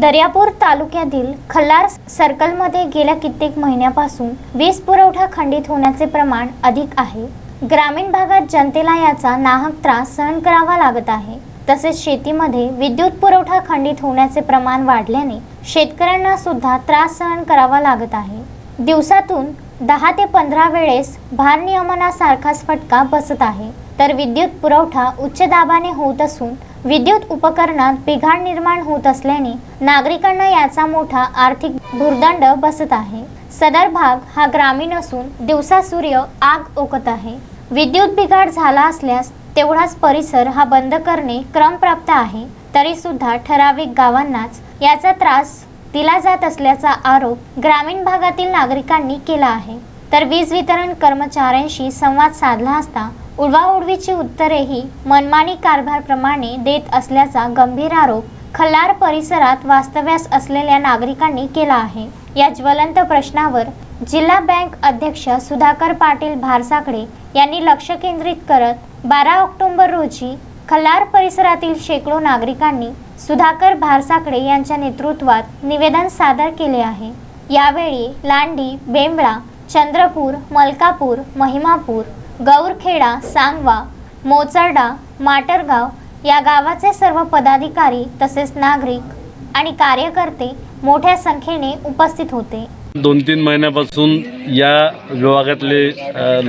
दर्यापूर तालुक्यातील खल्लार सर्कलमध्ये गेल्या कित्येक महिन्यापासून वीज पुरवठा खंडित होण्याचे प्रमाण अधिक आहे. ग्रामीण भागात जनतेला याचा नाहक त्रास सहन करावा लागत आहे. तसेच शेतीमध्ये विद्युत पुरवठा खंडित होण्याचे प्रमाण वाढल्याने शेतकऱ्यांना सुद्धा त्रास सहन करावा लागत आहे. दिवसातून दहा ते पंधरा वेळेस भारनियमनासारखाच फटका बसत आहे. तर विद्युत पुरवठा उच्च दाबाने होत असून विद्युत उपकरणात बिघाड निर्माण होत असल्याने नागरिकांना याचा मोठा आर्थिक भुर्दंड बसत आहे. सदर भाग हा ग्रामीण असून दिवसा सूर्य आग ओकत आहे. विद्युत बिघाड झाला असल्यास तेवढाच परिसर हा बंद करणे क्रमप्राप्त आहे. तरी सुद्धा ठराविक गावांनाच याचा त्रास दिला जात असल्याचा आरोप ग्रामीण भागातील नागरिकांनी केला आहे. तर वीज वितरण कर्मचाऱ्यांशी संवाद साधला असता उडवाउडवीची उत्तरेही मनमानी कारभारप्रमाणे देत असल्याचा गंभीर आरोप खल्लार परिसरात वास्तव्यास असलेल्या नागरिकांनी केला आहे. या ज्वलंत प्रश्नावर जिल्हा बँक अध्यक्ष सुधाकर पाटील भारसाकडे यांनी लक्ष केंद्रित करत बारा ऑक्टोबर रोजी खल्लार परिसरातील शेकडो नागरिकांनी सुधाकर भारसाकडे यांच्या नेतृत्वात निवेदन सादर केले आहे. यावेळी लांडी बेंबळा चंद्रपूर मलकापूर महिमापूर गौरखेडा सांगवा मोचर्डा माटरगाव या गावाचे सर्व पदाधिकारी तसेच नागरिक आणि कार्यकर्ते मोठ्या संख्येने उपस्थित होते. दोन तीन महिन्यापासून या विभागातले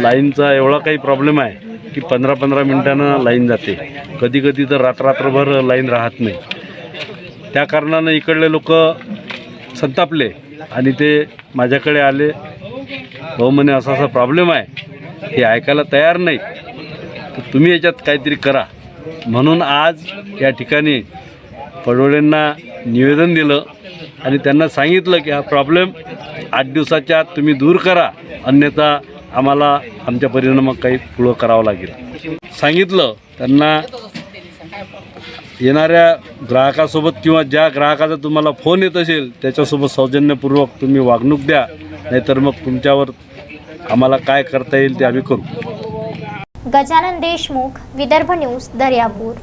लाईनचा एवढा काही प्रॉब्लेम आहे की पंधरा पंधरा मिनिटानं लाईन जाते. कधी कधी तर रात्ररात्रभर लाईन राहत नाही. त्या कारणानं इकडले लोक संतापले आणि ते माझ्याकडे आले. भाऊ म्हणे असा असा प्रॉब्लेम आहे. हे ऐकायला तयार नाही. तर तुम्ही याच्यात काहीतरी करा. म्हणून आज या ठिकाणी पडोळेंना निवेदन दिलं आणि त्यांना सांगितलं की हा प्रॉब्लेम आठ दिवसाच्या आत तुम्ही दूर करा. अन्यथा आम्हाला आमच्या परीनं मग काही पुढं करावं लागेल. सांगितलं त्यांना येणाऱ्या ग्राहकासोबत किंवा ज्या ग्राहकाचा तुम्हाला फोन येत असेल त्याच्यासोबत सौजन्यपूर्वक तुम्ही वागणूक द्या. नाहीतर मग तुमच्यावर आम्हाला काय करता येईल ते आम्ही करू. गजानन देशमुख विदर्भ न्यूज दर्यापूर.